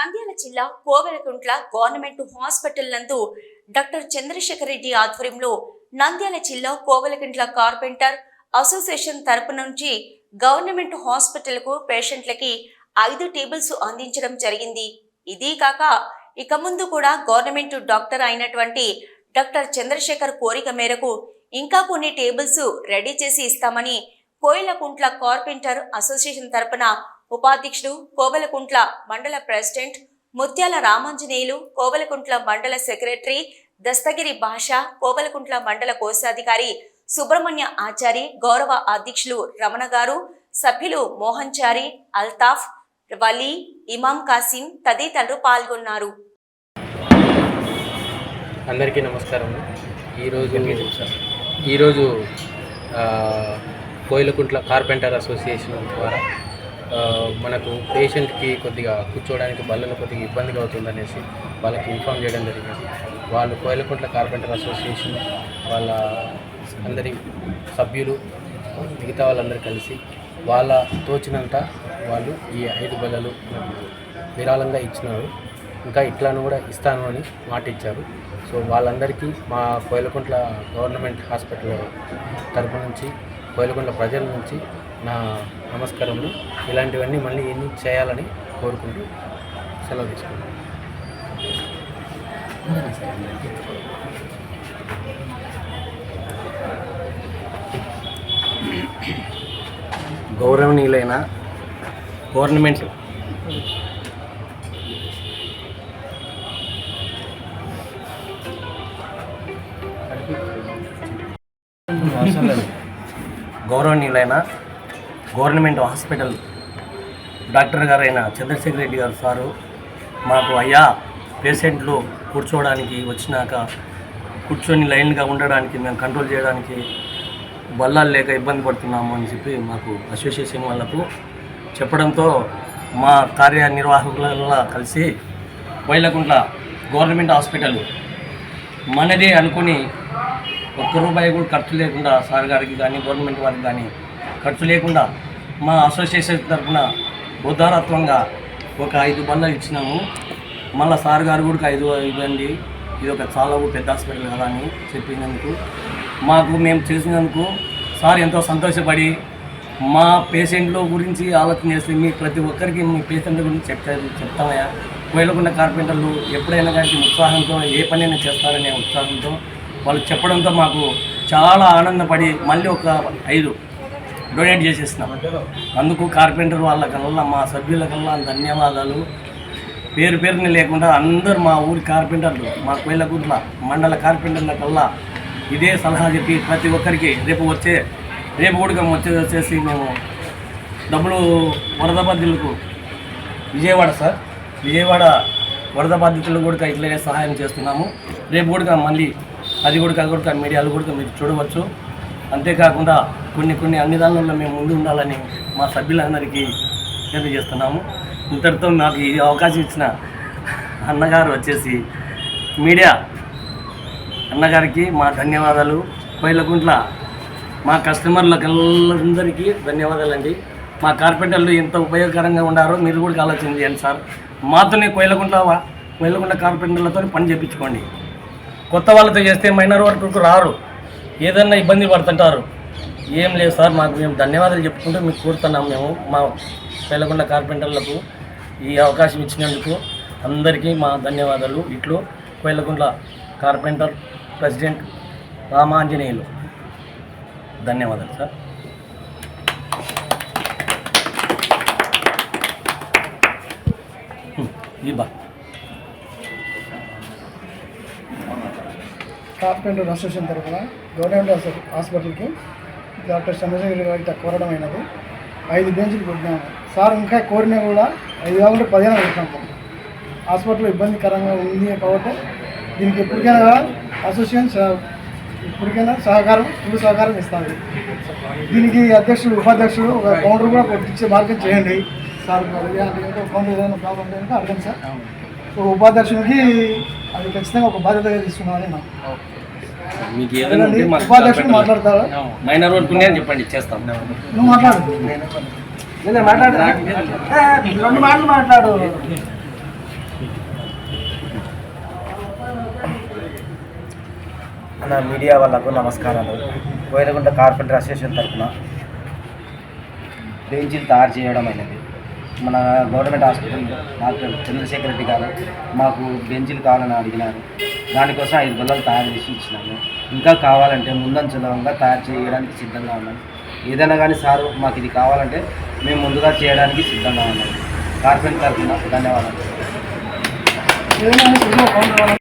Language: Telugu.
నంద్యాల జిల్లా కోవెలకుంట్ల గవర్నమెంట్ హాస్పిటల్ నందు డాక్టర్ చంద్రశేఖర్ రెడ్డి ఆధ్వర్యంలో నంద్యాల జిల్లా కోవెలకుంట్ల కార్పెంటర్ అసోసియేషన్ తరపు నుంచి గవర్నమెంట్ హాస్పిటల్కు పేషెంట్లకి ఐదు టేబుల్స్ అందించడం జరిగింది. ఇది కాక ఇక ముందు కూడా గవర్నమెంట్ డాక్టర్ అయినటువంటి డాక్టర్ చంద్రశేఖర్ కోరిక మేరకు ఇంకా కొన్ని టేబుల్స్ రెడీ చేసి ఇస్తామని కోయిలకుంట్ల కార్పెంటర్ అసోసియేషన్ తరపున ఉపాధ్యక్షుడు కోవలకుంట్ల మండల ప్రెసిడెంట్ ముత్యాల రామాంజనేయులు కోవలకుంట్ల మండల సెక్రటరీ దస్తగిరి భాష కోవలకుంట్ల మండల కోశాధికారి సుబ్రహ్మణ్య ఆచారి గౌరవ అధ్యక్షులు రమణ గారు సభ్యులు మోహన్ చారి అల్తాఫ్ వలీ ఇమాం కాసిం తదితరులు పాల్గొన్నారు. అందరికీ నమస్కారం. ఈరోజు ఈరోజు కోయిలకుంట్ల కార్పెంటర్ అసోసియేషన్ ద్వారా మనకు పేషెంట్కి కొద్దిగా కూర్చోవడానికి బల్లలు కొద్దిగా ఇబ్బందిగా అవుతుందనేసి వాళ్ళకి ఇన్ఫామ్ చేయడం జరిగింది. వాళ్ళు కోయలకుంట్ల కార్పెంటర్ అసోసియేషన్ వాళ్ళ అందరి సభ్యులు మిగతా వాళ్ళందరూ కలిసి వాళ్ళ తోచినంత వాళ్ళు ఈ ఐదు బల్లలు విరాళంగా ఇచ్చినారు. ఇంకా ఇట్లాను కూడా ఇస్తాను అని మాట ఇచ్చారు. సో వాళ్ళందరికీ మా కోయలకుంట్ల గవర్నమెంట్ హాస్పిటల్ తరపు నుంచి కోయలకుంట్ల ప్రజల నుంచి నా నమస్కారములు. ఇలాంటివన్నీ మళ్ళీ ఎన్ని చేయాలని కోరుకుంటూ సెలవు తీసుకుంటాను గౌరవనీయులైన గవర్నమెంట్ గౌరవనీయులైన గవర్నమెంట్ హాస్పిటల్ డాక్టర్ గారైన చంద్రశేఖర్ రెడ్డి గారు సారు మాకు అయ్యా పేషెంట్లు కూర్చోవడానికి వచ్చినాక కూర్చొని లైన్గా ఉండడానికి మేము కంట్రోల్ చేయడానికి బల్లాలు లేక ఇబ్బంది పడుతున్నాము అని చెప్పి మాకు అసోసియేషన్ వాళ్ళకు చెప్పడంతో మా కార్యనిర్వాహకుల కలిసి వైలకుంట్ల గవర్నమెంట్ హాస్పిటల్ మనదే అనుకుని ఒక్క రూపాయి కూడా ఖర్చు లేకుండా సార్ గారికి కానీ గవర్నమెంట్ వారికి కానీ ఖర్చు లేకుండా మా అసోసియేషన్ తరఫున ఉదారత్వంగా ఒక ఐదు బండ్లు ఇచ్చినాము. మళ్ళీ సార్ గారు కూడా ఐదు ఇవ్వండి ఇది ఒక చాలా పెద్ద హాస్పిటల్ కదా అని చెప్పినందుకు. మాకు మేము చేసినందుకు సార్ ఎంతో సంతోషపడి మా పేషెంట్ల గురించి ఆలోచన చేసి మీ ప్రతి ఒక్కరికి మీ పేషెంట్ల గురించి చెప్తారు చెప్తామయ్యా. కోయలకుండా కార్పెంటర్లు ఎప్పుడైనా కానీ ఉత్సాహంతో ఏ పనైనా చేస్తారనే ఉత్సాహంతో వాళ్ళు చెప్పడంతో మాకు చాలా ఆనందపడి మళ్ళీ ఒక ఐదు డొనేట్ చేసేసినాం అందుకు కార్పెంటర్ వాళ్ళకల్లా మా సభ్యులకల్లా ధన్యవాదాలు. పేరు పేరుని లేకుండా అందరు మా ఊరి కార్పెంటర్లు మా కోయిలగుట్ల మండల కార్పెంటర్లకల్లా ఇదే సలహా చెప్పి ప్రతి ఒక్కరికి రేపు వచ్చే రేపు కూడా వచ్చే వచ్చేసి మేము డబ్బులు వరద బాధ్యులకు విజయవాడ సార్ విజయవాడ వరద బాధితులు కూడా ఇట్లనే సహాయం చేస్తున్నాము. రేపు కూడా మళ్ళీ అది కూడా కూడా మీడియాలో కూడా మీరు చూడవచ్చు. అంతేకాకుండా కొన్ని కొన్ని అన్ని దానిలో మేము ముందు ఉండాలని మా సభ్యులందరికీ తెలియజేస్తున్నాము. ఇంతటితో నాకు ఈ అవకాశం ఇచ్చిన అన్నగారు వచ్చేసి మీడియా అన్నగారికి మా ధన్యవాదాలు. కోయిలకుంట్ల మా కస్టమర్లకందరికీ ధన్యవాదాలండి. మా కార్పెంటర్లు ఎంత ఉపయోగకరంగా ఉండారో మీరు కూడా ఆలోచన చేయండి సార్. మాతోనే కోయిలకుంట్ల వా- కోయిలకుంట్ల కార్పెంటర్లతో పని చేయించుకోండి కొత్త వాళ్ళతో చేస్తే మైనర్ వర్కర్కు రారు. ఏదన్నా ఇబ్బంది పడుతుంటారు. ఏం లేదు సార్ మాకు మేము ధన్యవాదాలు చెప్పుకుంటూ మీకు కోరుతున్నాం మేము మా కోయిలకుంట్ల కార్పెంటర్లకు ఈ అవకాశం ఇచ్చినందుకు అందరికీ మా ధన్యవాదాలు. ఇట్లు కోయిలకుంట్ల కార్పెంటర్ ప్రెసిడెంట్ రామాంజనేయులు. ధన్యవాదాలు సార్. ఈ బా కార్పెంటర్ అసోసియేషన్ తరఫున గవర్నమెంట్ హాస్ప- హాస్పిటల్కి డాక్టర్ చంద్రశేఖర్ గారికి కోరడం అయినది. ఐదు బెంచ్లు పెట్టినాము సార్ ఇంకా కోరినా కూడా ఐదు కాకుండా పదిహేను పెట్టినాము హాస్పిటల్ ఇబ్బందికరంగా ఉంది కాబట్టి దీనికి ఎప్పటికైనా అసోసియేషన్ ఇప్పటికైనా సహకారం ఫుల్ సహకారం ఇస్తుంది. దీనికి అధ్యక్షుడు ఉపాధ్యక్షుడు ఒక కౌంటర్ కూడా కొట్టించే మార్గం చేయండి. సార్ కౌంటర్ ఏదైనా ప్రాబ్లం ఉంటే కనుక అడగండి సార్. ఒక ఉపాధ్యక్షునికి అది ఖచ్చితంగా ఒక బాధ్యతగా తీసుకున్నామని నాకు మీకు ఏదైనా ఉంటే మాకు ఉపాధ్యక్షుడు మాట్లాడతారా? మైనర్ వర్క్ ఉన్నాయని చెప్పండి చేస్తాం. నువ్వు మాట్లాడు. నేను మాట్లాడు. రెండు మాటలు మాట్లాడు. మన మీడియా వాళ్ళకు నమస్కారాలు. కోయలగుంట కార్పెంటర్ అసోసియేషన్ తరఫున బెంచీలు తయారు చేయడం అయినది. మన government hospital doctor Chandrasekhar Reddy గారు మాకు బెంచీలు కావాలని అడిగినారు. దానికోసం ఐదు గొల్లలు తయారు చేసి ఇచ్చినాము. ఇంకా కావాలంటే ముందంచలంగా తయారు చేయడానికి సిద్ధంగా ఉన్నాము ఏదైనా కానీ సారు మాకు ఇది కావాలంటే మేము ముందుగా చేయడానికి సిద్ధంగా ఉన్నాము కార్పెంట్ తరఫున ధన్యవాదాలు.